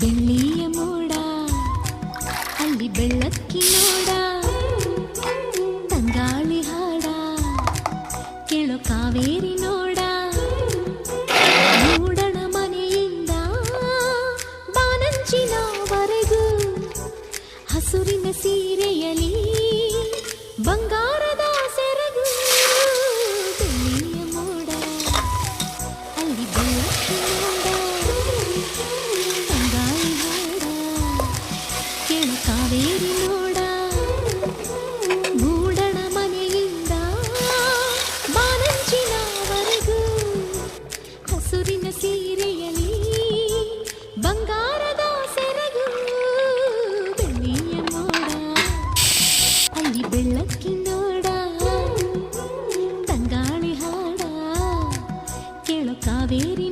ಬೆಳ್ಳಿಯ ಮೋಡ, ಅಲ್ಲಿ ಬೆಳ್ಳಕ್ಕಿ ನೋಡ ತಂಗಾಳಿ ಹಾಡ, ಕೇಳೋ ಕಾವೇರಿ ನೋಡ. ಮೂಡಣ ಮನೆಯಿಂದ ಬಾನಂಚಿನವರೆಗೂ ಹಸುರಿನ ಸೀ ಕಾವೇರಿ ನೋಡ, ಮೂಡಣ ಮನೆಯಿಂದ ಬಾನಂಚಿನವರೆಗೂ ಹಸುರಿನ ಸೀರೆಯಲ್ಲಿ ಬಂಗಾರದ ಸೆರಗು ಬೆಳ್ಳಿಯ ಮೋಡ. ಅಲ್ಲಿ ಬೆಳ್ಳಕ್ಕಿ ನೋಡ, ತಂಗಾಳಿ ಹಾಡ, ಕೇಳು ಕಾವೇರಿ